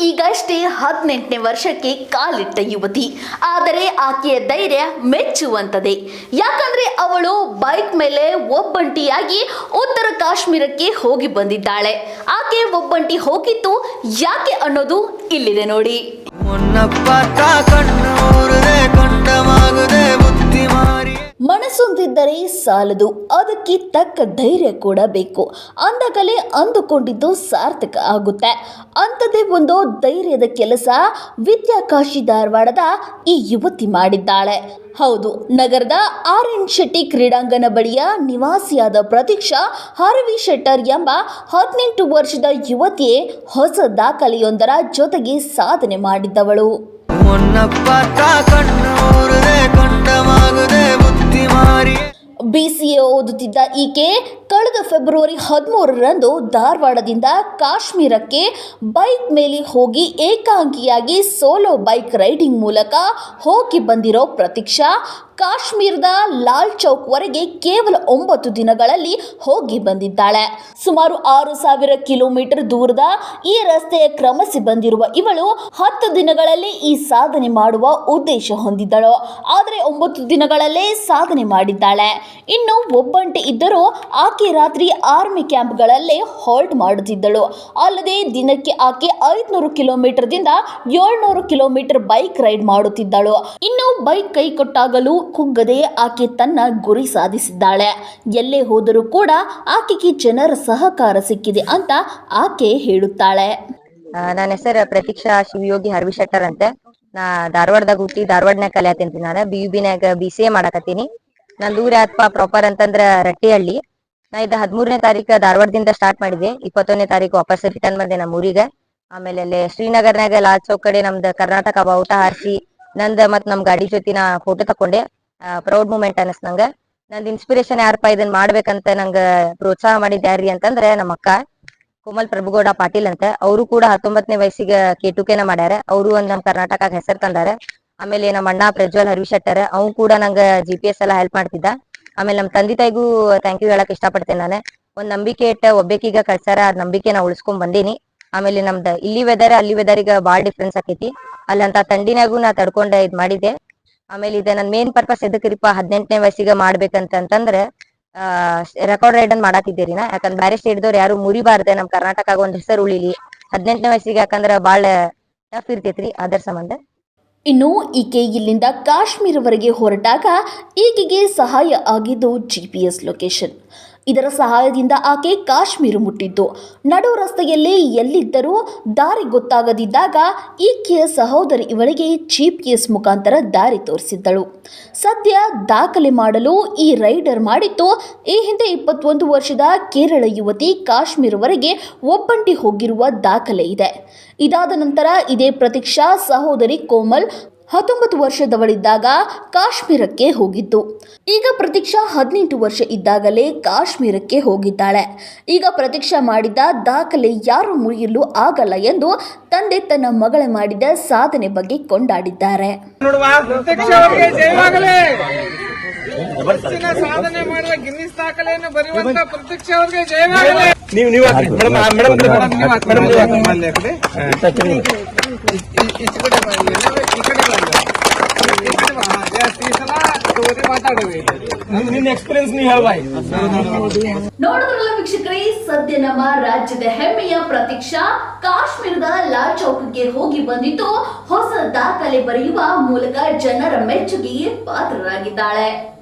ಈಗಷ್ಟೇ ಹದಿನೆಂಟನೇ ವರ್ಷಕ್ಕೆ ಕಾಲಿಟ್ಟ ಯುವತಿ. ಆದರೆ ಆಕೆಯ ಧೈರ್ಯ ಮೆಚ್ಚುವಂತದೆ ಯಾಕಂದ್ರೆ ಅವಳು ಬೈಕ್ ಮೇಲೆ ಒಬ್ಬಂಟಿಯಾಗಿ ಉತ್ತರ ಕಾಶ್ಮೀರಕ್ಕೆ ಹೋಗಿ ಬಂದಿದ್ದಾಳೆ. ಆಕೆ ಒಬ್ಬಂಟಿ ಹೋಗಿತ್ತು ಯಾಕೆ ಅನ್ನೋದು ಇಲ್ಲಿದೆ ನೋಡಿ. ಮನಸ್ಸೊಂದಿದ್ದರೆ ಸಾಲದು, ಅದಕ್ಕೆ ತಕ್ಕ ಧೈರ್ಯ ಕೂಡ ಬೇಕು ಅಂದಾಗಲೇ ಅಂದುಕೊಂಡಿದ್ದು ಸಾರ್ಥಕ ಆಗುತ್ತೆ. ಅಂಥದ್ದೇ ಒಂದು ಧೈರ್ಯದ ಕೆಲಸ ವಿದ್ಯಾಕಾಶಿ ಧಾರವಾಡದ ಈ ಯುವತಿ ಮಾಡಿದ್ದಾಳೆ. ಹೌದು, ನಗರದ ಆರ್ ಎನ್ ಶೆಟ್ಟಿ ಕ್ರೀಡಾಂಗಣ ಬಳಿಯ ನಿವಾಸಿಯಾದ ಪ್ರತೀಕ್ಷಾ ಹರವಿ ಶೆಟ್ಟರ್ ಎಂಬ ಹದಿನೆಂಟು ವರ್ಷದ ಯುವತಿಯೇ ಹೊಸ ದಾಖಲೆಯೊಂದರ ಜೊತೆಗೆ ಸಾಧನೆ ಮಾಡಿದ್ದವಳು. ಮುನ್ನಪ್ಪ ಕಣ್ಣೂರದೆ ಕಂಡಮಾಗದೆ ಬುದ್ಧಿ ಮಾರಿ. ಬಿ ಸಿ ಎ ಓದುತ್ತಿದ್ದ ಈಕೆ ಕಳೆದ ಫೆಬ್ರವರಿ ಹದಿಮೂರರಂದು ಧಾರವಾಡದಿಂದ ಕಾಶ್ಮೀರಕ್ಕೆ ಬೈಕ್ ಮೇಲೆ ಹೋಗಿ ಏಕಾಂಗಿಯಾಗಿ ಸೋಲೋ ಬೈಕ್ ರೈಡಿಂಗ್ ಮೂಲಕ ಹೋಗಿ ಬಂದಿರೋ ಪ್ರತೀಕ್ಷಾ ಕಾಶ್ಮೀರದ ಲಾಲ್ ಚೌಕ್ವರೆಗೆ ಕೇವಲ ಒಂಬತ್ತು ದಿನಗಳಲ್ಲಿ ಹೋಗಿ ಬಂದಿದ್ದಾಳೆ. ಸುಮಾರು ಆರು ಸಾವಿರ ಕಿಲೋಮೀಟರ್ ದೂರದ ಈ ರಸ್ತೆಯ ಕ್ರಮಿಸಿ ಬಂದಿರುವ ಇವಳು ಹತ್ತು ದಿನಗಳಲ್ಲಿ ಈ ಸಾಧನೆ ಮಾಡುವ ಉದ್ದೇಶ ಹೊಂದಿದ್ದಳು. ಆದರೆ ಒಂಬತ್ತು ದಿನಗಳಲ್ಲೇ ಸಾಧನೆ ಮಾಡಿದ್ದಾಳೆ. ಇನ್ನು ಒಬ್ಬಂಟಿ ಇದ್ದರೂ ಆಕೆ ರಾತ್ರಿ ಆರ್ಮಿ ಕ್ಯಾಂಪ್ಗಳಲ್ಲೇ ಹಾಲ್ಟ್ ಮಾಡುತ್ತಿದ್ದಳು. ಅಲ್ಲದೆ ದಿನಕ್ಕೆ ಆಕೆ ಐದುನೂರು ಕಿಲೋಮೀಟರ್ದಿಂದ ಏಳ್ನೂರು ಕಿಲೋಮೀಟರ್ ಬೈಕ್ ರೈಡ್ ಮಾಡುತ್ತಿದ್ದಳು. ಇನ್ನು ಬೈಕ್ ಕೈ ಕೊಟ್ಟಾಗಲೂ ಕುಗ್ಗದೆ ಆಕೆ ತನ್ನ ಗುರಿ ಸಾಧಿಸಿದ್ದಾಳೆ. ಎಲ್ಲೇ ಹೋದರೂ ಕೂಡ ಆಕೆಗೆ ಜನರ ಸಹಕಾರ ಸಿಕ್ಕಿದೆ ಅಂತ ಆಕೆ ಹೇಳುತ್ತಾಳೆ. ನನ್ನ ಹೆಸರು ಪ್ರತೀಕ್ಷಾ ಶಿವಯೋಗಿ ಹರ್ವಿ ಶೆಟ್ಟರ್ ಅಂತೆ. ನಾ ಧಾರವಾಡದಾಗ ಹುಟ್ಟಿ ಧಾರವಾಡನಾಗ ಕಲಿಯತ್ತೀನಿ ನಾನು. ಬಿ ಯು ಬಿನಾಗ ಬಿ ಸಿ ಎ ಮಾಡಕತ್ತೀನಿ. ನನ್ ದೂರ ಆತ್ಪ ಪ್ರಾಪರ್ ಅಂತಂದ್ರ ರಟ್ಟಿಹಳ್ಳಿ. ನಾ ಇದು ಹದಿಮೂರನೇ ತಾರೀಕು ಧಾರವಾಡದಿಂದ ಸ್ಟಾರ್ಟ್ ಮಾಡಿದೆ. ಇಪ್ಪತ್ತೊಂದನೇ ತಾರೀಕು ವಾಪಸ್ ರಿಟರ್ನ್ ಮಾಡಿದೆ ನಮ್ಮ ಊರಿಗೆ ಆಮೇಲೆ ಅಲ್ಲಿ ಶ್ರೀನಗರ್ನಾಗ ಲಾಲ್ ಚೌಕ್ ಕಡೆ ನಮ್ದು ಕರ್ನಾಟಕ ಬಾವುಟ ಹಾರಿಸಿ ನಂದ ಮತ್ ನಮ್ ಗಾಡಿ ಜೊತೆ ನಾ ಫೋಟೋ ತಕೊಂಡೆ ಪ್ರೌಡ್ ಮೂಮೆಂಟ್ ಅನಸ್ ನಂಗ. ನಂದ್ ಇನ್ಸ್ಪಿರೇಷನ್ ಯಾರಪ್ಪ ಇದನ್ ಮಾಡ್ಬೇಕಂತ ನಂಗ ಪ್ರೋತ್ಸಾಹ ಮಾಡಿದ್ ಯಾರ್ರಿ ಅಂತಂದ್ರೆ ನಮ್ಮ ಅಕ್ಕ, ಕೋಮಲ್ ಪ್ರಭುಗೌಡ ಪಾಟೀಲ್ ಅಂತ. ಅವರು ಕೂಡ ಹತ್ತೊಂಬತ್ತನೇ ವಯಸ್ಸಿಗೆ ಕೇಟುಕೆನ ಮಾಡ್ಯಾರ. ಅವರು ಒಂದ್ ನಮ್ ಕರ್ನಾಟಕ ಹೆಸರು ತಂದಾರ. ಆಮೇಲೆ ನಮ್ಮ ಅಣ್ಣ ಪ್ರಜ್ವಲ್ ಹರ್ವಿ ಶೆಟ್ಟರ್ ಅವ್ನು ಕೂಡ ನಂಗ ಜಿ ಪಿ ಎಸ್ ಎಲ್ಲ ಹೆಲ್ಪ್ ಮಾಡ್ತಿದ್ದ. ಆಮೇಲೆ ನಮ್ ತಂದೆ ತಾಯಿಗೂ ಥ್ಯಾಂಕ್ ಯು ಹೇಳಕ್ ಇಷ್ಟಪಡ್ತೇನೆ ನಾನು. ಒಂದ್ ನಂಬಿಕೆ ಇಟ್ಟ ಒಬ್ಬಾಕಿಗ ಕಳ್ಸಾರ ಅದ್ ನಂಬಿಕೆ ನಾ ಉಳಿಸ್ಕೊಂಡ್ ಬಂದೀನಿ. ಆಮೇಲೆ ನಮ್ದ ಇಲ್ಲಿ ವೆದರ್ ಅಲ್ಲಿ ವೆದರ್ ಈಗ ಬಾಳ ಡಿಫ್ರೆನ್ಸ್ ಆಕೈತಿ. ಅಲ್ಲಂತ ತಂಡಿನಾಗೂ ನಾ ತಡ್ಕೊಂಡ ಇದ್ ಮಾಡಿದೆ ಆಮೇಲೆ ಇದ ನನ್ ಮೇನ್ ಪರ್ಪಸ್ ಎದಕ್ರಿಪ್ಪ ಹದಿನೆಂಟನೇ ವಯಸ್ಸಿಗೆ ಮಾಡ್ಬೇಕಂತ ಅಂತಂದ್ರೆ ಆ ರೆಕಾರ್ಡ್ ರೈಡ್ ಅನ್ ಮಾಡಾತಿದ್ದೀರಿ ನಾ. ಯಾಕಂದ್ರೆ ಬ್ಯಾರೆ ಸ್ಟೇಟ್ದವ್ರು ಯಾರು ಮುರಿಬಾರ್ದೆ ನಮ್ ಕರ್ನಾಟಕ ಒಂದ್ ಹೆಸರು ಉಳಿಲಿ. ಹದಿನೆಂಟನೇ ವಯಸ್ಸಿಗೆ ಯಾಕಂದ್ರ ಬಾಳ ಟಫ್ ಇರ್ತೈತ್ರಿ ಅದರ ಸಂಬಂಧ. ಇನ್ನು ಈಕೆ ಇಲ್ಲಿಂದ ಕಾಶ್ಮೀರವರೆಗೆ ಹೊರಟಾಗ ಈಕೆಗೆ ಸಹಾಯ ಆಗಿದ್ದು ಜಿಪಿಎಸ್ ಲೊಕೇಶನ್ ಇದರ ಸಹಾಯದಿಂದ ಆಕೆ ಕಾಶ್ಮೀರ ಮುಟ್ಟಿದ್ದು. ನಡು ರಸ್ತೆಯಲ್ಲಿ ಎಲ್ಲಿದ್ದರೂ ದಾರಿ ಗೊತ್ತಾಗದಿದ್ದಾಗ ಈಕೆಯ ಸಹೋದರಿ ಇವಳಿಗೆ ಚೀಪ್ ಪಿ ಎಸ್ ಮುಖಾಂತರ ದಾರಿ ತೋರಿಸಿದ್ದಳು. ಸದ್ಯ ದಾಖಲೆ ಮಾಡಲು ಈ ರೈಡರ್ ಮಾಡಿತ್ತು ಈ ಹಿಂದೆ ಇಪ್ಪತ್ತೊಂದು ವರ್ಷದ ಕೇರಳ ಯುವತಿ ಕಾಶ್ಮೀರವರೆಗೆ ಒಬ್ಬಂಟಿ ಹೋಗಿರುವ ದಾಖಲೆ ಇದೆ. ಇದಾದ ನಂತರ ಇದೇ ಪ್ರತೀಕ್ಷಾ ಸಹೋದರಿ ಕೋಮಲ್ ಹತ್ತೊಂಬತ್ತು ವರ್ಷದವಳಿದ್ದಾಗ ಕಾಶ್ಮೀರಕ್ಕೆ ಹೋಗಿದ್ದು ಈಗ ಪ್ರತೀಕ್ಷಾ ಹದಿನೆಂಟು ವರ್ಷ ಇದ್ದಾಗಲೇ ಕಾಶ್ಮೀರಕ್ಕೆ ಹೋಗಿದ್ದಾಳೆ ಈಗ ಪ್ರತೀಕ್ಷಾ ಮಾಡಿದ ದಾಖಲೆ ಯಾರು ಮುರಿಯಲು ಆಗಲ್ಲ ಎಂದು ತಂದೆ ತನ್ನ ಮಗಳ ಮಾಡಿದ ಸಾಧನೆ ಬಗ್ಗೆ ಕೊಂಡಾಡಿದ್ದಾರೆ ನೋಡುವ ಪ್ರತ್ಯಕ್ಷ ಅವರಿಗೆ ಜಯವಾಗಲಿ ಸಾಧನೆ ಮಾಡುವ ಗಿನ್ನಿಸ್ ದಾಖಲೆಯನ್ನು ಬರೆಯುವಂತ ಪ್ರತ್ಯಕ್ಷ ಅವರಿಗೆ ಜಯವಾಗಲಿ ನೀವು ನೀವು ಮೇಡಮ್ ಮೇಡಮ್ ಮೇಡಮ್ ನೀವು ಅಲ್ಲಿ ಹಾಕಿದೆ ಈಚೆ ಕಡೆ ಬಾ, ಇಲ್ಲಿ ಎಲ್ಲ ಈ ಕಡೆ ಬಾ ಇಲ್ಲಿ. ಈ ಕಡೆ ಬಾ. ಹಾ, ಜಾಸ್ತಿ ಈ ಸಲ ಜೋರಿ ಮಾತಾಡುವೆ ನಿನ್ನ ನೋಡಿದ್ರಲ್ಲ ವೀಕ್ಷಕರೇ, ಸದ್ಯ ನಮ್ಮ ರಾಜ್ಯದ ಹೆಮ್ಮೆಯ ಪ್ರತೀಕ್ಷಾ ಕಾಶ್ಮೀರದ ಲಾಲ್ ಚೌಕ್ಗೆ ಹೋಗಿ ಬಂದಿದ್ದು, ಹೊಸ ದಾಖಲೆ ಬರೆಯುವ ಮೂಲಕ ಜನರ ಮೆಚ್ಚುಗೆಗೆ ಪಾತ್ರರಾಗಿದ್ದಾಳೆ.